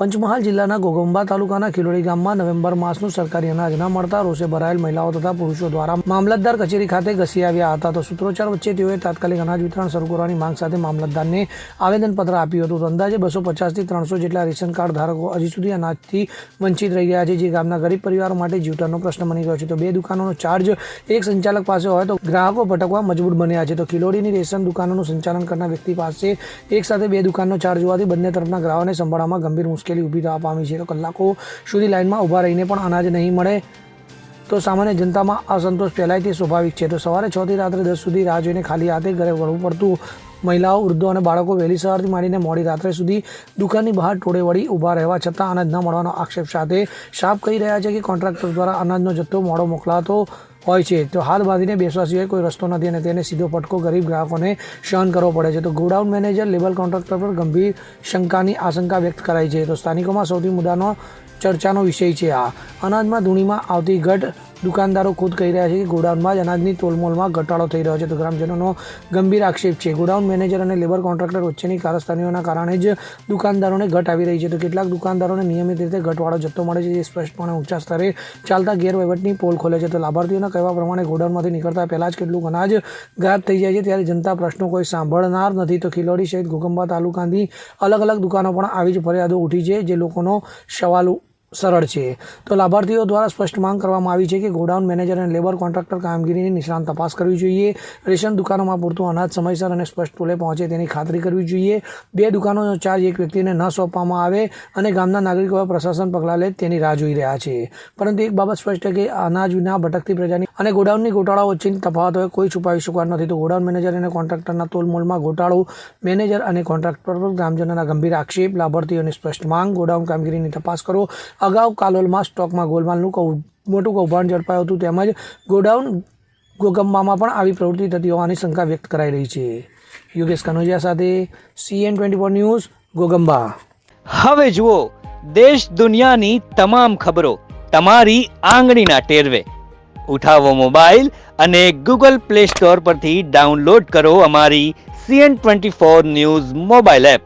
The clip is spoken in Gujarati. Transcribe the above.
પંચમહાલ જિલ્લાના ગોગંબા તાલુકાના ખિલોડી ગામમાં નવેમ્બર માસનું સરકારી અનાજ ન મળતા રોષે ભરાયેલ મહિલાઓ તથા પુરુષો દ્વારા મામલતદાર કચેરી ખાતે ઘસી આવ્યા હતા. તો સૂત્રોચ્ચાર વચ્ચે તેઓએ તાત્કાલિક અનાજ વિતરણ શરૂ કરવાની માંગ સાથે મામલતદારને આવેદનપત્ર આપ્યું હતું. અંદાજે બસો પચાસથી ત્રણસો જેટલા રેશન કાર્ડ ધારકો હજી સુધી અનાજથી વંચિત રહી ગયા છે, જે ગામના ગરીબ પરિવારો માટે જીવતરનો પ્રશ્ન બની ગયો છે. તો બે દુકાનોનો ચાર્જ એક સંચાલક પાસે હોય તો ગ્રાહકો ભટકવા મજબૂર બન્યા છે. તો ખીલોડીની રેશન દુકાનોનું સંચાલન કરનાર વ્યક્તિ પાસે એક સાથે બે દુકાનનો ચાર્જ હોવાથી બંને તરફના ગ્રાહકોને સંભાળવામાં ગંભીર મુશ્કેલી ઊભી થવા પામી છે. તો કલાકો સુધી લાઇનમાં ઊભા રહીને પણ અનાજ નહીં મળે તો સામાન્ય જનતામાં અસંતોષ ફેલાય તે સ્વાભાવિક છે. તો સવારે છ થી રાત્રે દસ સુધી રાહ જોઈને ખાલી હાથે ઘરે વળવું પડતું મહિલાઓ, વૃદ્ધો અને બાળકો વહેલી સવારથી માંડીને મોડી રાત્રે સુધી દુકાનની બહાર ટોળે વળી ઊભા રહેવા છતાં અનાજ ન મળવાનો આક્ષેપ સાથે સાફ કહી રહ્યા છે કે કોન્ટ્રાક્ટર દ્વારા અનાજનો જથ્થો મોડો મોકલાતો હોય છે. તો હાલ બાંધીને બેસવા સિવાય કોઈ રસ્તો નથી અને તેને સીધો ફટકો ગરીબ ગ્રાહકોને સહન કરવો પડે છે. તો ગોડાઉન મેનેજર લેબર કોન્ટ્રાક્ટર પર ગંભીર શંકાની આશંકા વ્યક્ત કરાઈ છે. તો સ્થાનિકોમાં સૌથી મુદ્દાનો ચર્ચાનો વિષય છે આ. અનાજમાં ધૂણીમાં આવતી ઘટ દુકાનદારો ખુદ કહી રહ્યા છે કે ગોડાઉનમાં જ અનાજની તોલમોલમાં ઘટાડો થઈ રહ્યો છે તો ગ્રામજનોનો ગંભીર આક્ષેપ છે. ગોડાઉન મેનેજર અને લેબર કોન્ટ્રાક્ટર વચ્ચેની કારસ્તાનીઓના કારણે જ દુકાનદારોને ઘટ આવી રહી છે. તો કેટલાક દુકાનદારોને નિયમિત રીતે ઘટવાળો જથ્થો મળે છે જે સ્પષ્ટપણે ઊંચા સ્તરે ચાલતા ગેરવહીવટની પોલ ખોલે છે. તો લાભાર્થીઓના કહેવા પ્રમાણે ગોડાઉનમાંથી નીકળતા પહેલાં જ કેટલું અનાજ ગાયબ થઈ જાય છે ત્યારે જનતા પ્રશ્નો કોઈ સાંભળનાર નથી. તો ખિલોડી સહિત ઘોગંબા તાલુકાની અલગ અલગ દુકાનો પણ આવી જ ફરિયાદો ઉઠી છે જે લોકોનો સવાલ સરળ છે. તો લાભાર્થીઓ દ્વારા સ્પષ્ટ માંગ કરવામાં આવી છે કે ગોડાઉન મેનેજર અને લેબર કોન્ટ્રાક્ટર કામગીરીની નિષ્ણાંત તપાસ કરવી જોઈએ. રેશન દુકાનોમાં પૂરતું અનાજ સમયસર અને સ્પષ્ટ ટોલે પહોંચે તેની ખાતરી કરવી જોઈએ. બે દુકાનોનો ચાર્જ એક વ્યક્તિને ન સોંપવામાં આવે અને ગામના નાગરિકો પ્રશાસન પગલાં લે તેની રાહ જોઈ રહ્યા છે. પરંતુ એક બાબત સ્પષ્ટ છે કે અનાજ વિના ભટકતી પ્રજાની અને ગોડાઉનની ગોટાળાઓ વચ્ચેની તફાવતોએ કોઈ છુપાવી શકવાનું નથી. તો ગોડાઉન મેનેજર અને કોન્ટ્રાક્ટરના તોલમોલમાં ગોટાળો મેનેજર અને કોન્ટ્રાક્ટર પર ગ્રામજનોના ગંભીર આક્ષેપ. લાભાર્થીઓની સ્પષ્ટ માંગ. ગોડાઉન કામગીરીની તપાસ કરો. અગાઉ કાલોલમાં, સ્ટોકમાં, ગોલમાલનું કૌ- મોટું કૌભાંડ ઝડપાયું હતું. તેમજ ગોડાઉન ગોગંબામાં પણ આવી પ્રવૃત્તિ થતી હોવાની શંકા વ્યક્ત કરાઈ રહી છે. યોગેશ કનોજિયા સાથે CN twenty four news Goghamba. હવે જુઓ, દેશ દુનિયાની તમામ ખબરો તમારી આંગળીના ટેરવે. ઉઠાવો મોબાઈલ અને ગૂગલ પ્લે સ્ટોર પરથી ડાઉનલોડ કરો અમારી CN twenty four news mobile app.